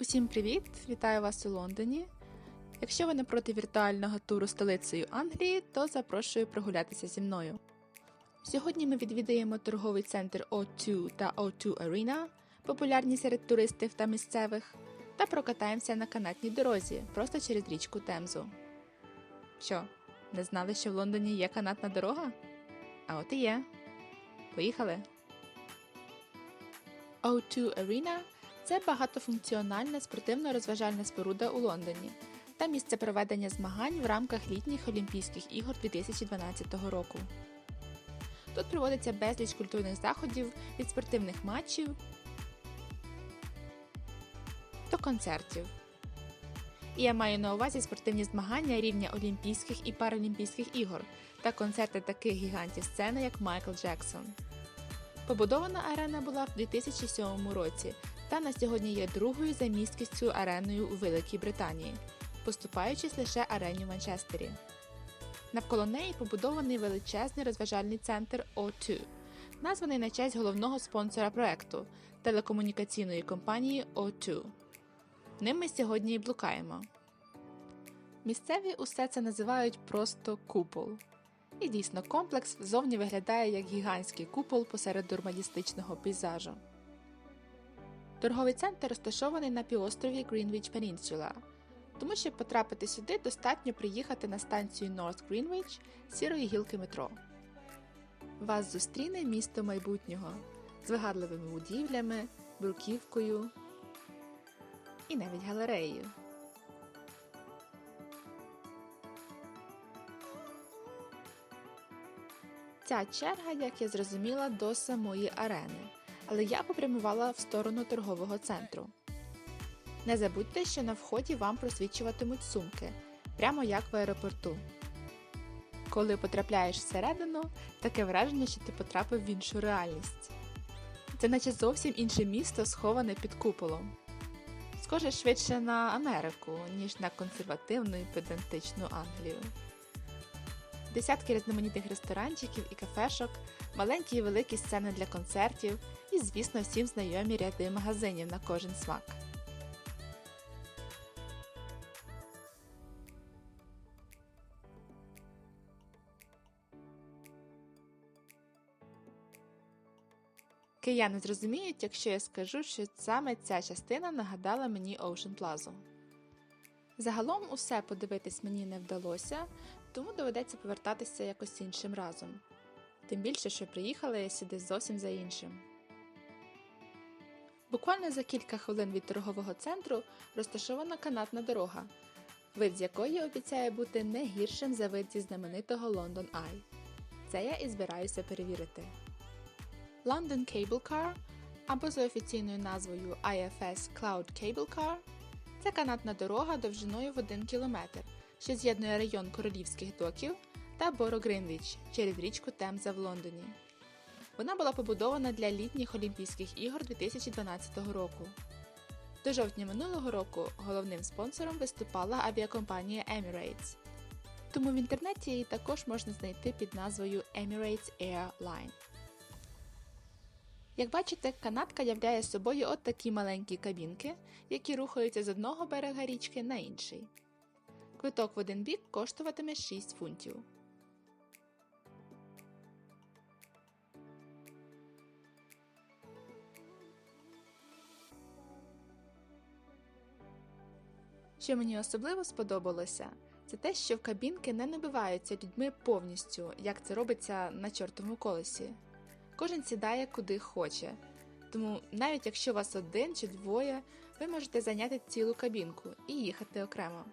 Усім привіт! Вітаю вас у Лондоні. Якщо ви не проти віртуального туру столицею Англії, то запрошую прогулятися зі мною. Сьогодні ми відвідаємо торговий центр O2 та O2 Arena, популярні серед туристів та місцевих, та прокатаємося на канатній дорозі просто через річку Темзу. Що, не знали, що в Лондоні є канатна дорога? А от і є. Поїхали! O2 Arena це багатофункціональна спортивно-розважальна споруда у Лондоні та місце проведення змагань в рамках літніх Олімпійських ігор 2012 року. Тут проводиться безліч культурних заходів від спортивних матчів до концертів. І я маю на увазі спортивні змагання рівня Олімпійських і Паралімпійських ігор та концерти таких гігантів сцени, як Майкл Джексон. Побудована арена була в 2007 році та на сьогодні є другою за місткістю ареною у Великій Британії, поступаючись лише арені в Манчестері. Навколо неї побудований величезний розважальний центр O2, названий на честь головного спонсора проекту телекомунікаційної компанії O2. Ним ми сьогодні і блукаємо. Місцеві усе це називають просто купол. І дійсно, комплекс зовні виглядає як гігантський купол посеред урбаністичного пейзажу. Торговий центр розташований на півострові Greenwich Peninsula, тому щоб потрапити сюди, достатньо приїхати на станцію North Greenwich сірої гілки метро. Вас зустріне місто майбутнього з вигадливими будівлями, бруківкою і навіть галереєю. Ця черга, як я зрозуміла, до самої арени, але я попрямувала в сторону торгового центру. Не забудьте, що на вході вам просвічуватимуть сумки, прямо як в аеропорту. Коли потрапляєш всередину, таке враження, що ти потрапив в іншу реальність. Це наче зовсім інше місто, сховане під куполом. Схоже швидше на Америку, ніж на консервативну і педантичну Англію десятки різноманітних ресторанчиків і кафешок, маленькі і великі сцени для концертів і, звісно, всім знайомі ряди магазинів на кожен смак. Кияни зрозуміють, якщо я скажу, що саме ця частина нагадала мені Ocean Plaza. Загалом усе подивитись мені не вдалося, тому доведеться повертатися якось іншим разом. Тим більше, що приїхала я сюди зовсім за іншим. Буквально за кілька хвилин від торгового центру розташована канатна дорога, вид з якої обіцяє бути не гіршим за вид зі знаменитого London Eye. Це я і збираюся перевірити. London Cable Car або за офіційною назвою IFS Cloud Cable Car це канатна дорога довжиною в 1 км, що з'єднує район королівських доків та Боро Гринвіч через річку Темза в Лондоні. Вона була побудована для літніх Олімпійських ігор 2012 року. До жовтня минулого року головним спонсором виступала авіакомпанія Emirates, тому в інтернеті її також можна знайти під назвою Emirates Airline. Як бачите, канатка являє собою от такі маленькі кабінки, які рухаються з одного берега річки на інший. Квиток в один бік коштуватиме 6 фунтів. Що мені особливо сподобалося, це те, що в кабінки не набиваються людьми повністю, як це робиться на чортовому колесі. Кожен сідає куди хоче. Тому навіть якщо вас один чи двоє, ви можете зайняти цілу кабінку і їхати окремо.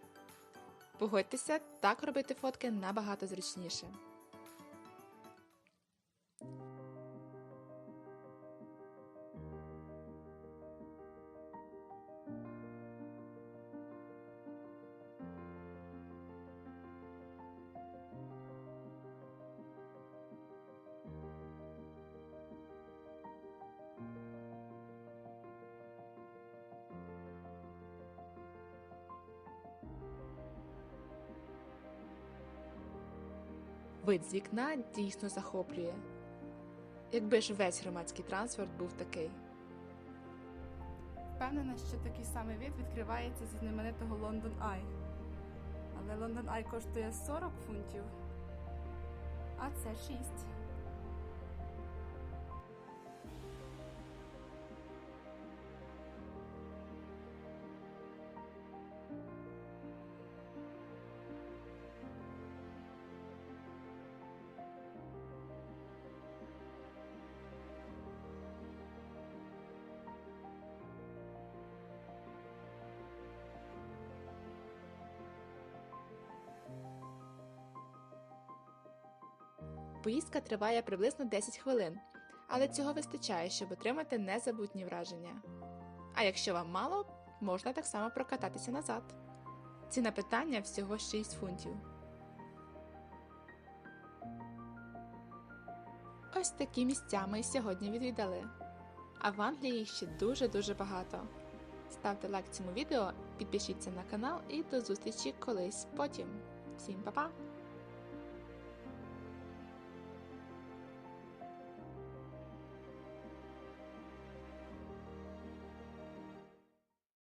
Погодьтеся, так робити фотки набагато зручніше. Вид з вікна дійсно захоплює. Якби ж весь громадський транспорт був такий. впевнена, що такий самий вид відкривається зі знаменитого Лондон Ай. Але Лондон Ай коштує 40 фунтів, а це 6. Поїздка триває приблизно 10 хвилин, але цього вистачає, щоб отримати незабутні враження. А якщо вам мало, можна так само прокататися назад. Ціна питання всього 6 фунтів. Ось такі місця ми сьогодні відвідали. А в Англії ще дуже-дуже багато. Ставте лайк цьому відео, підпишіться на канал і до зустрічі колись потім. Всім па-па!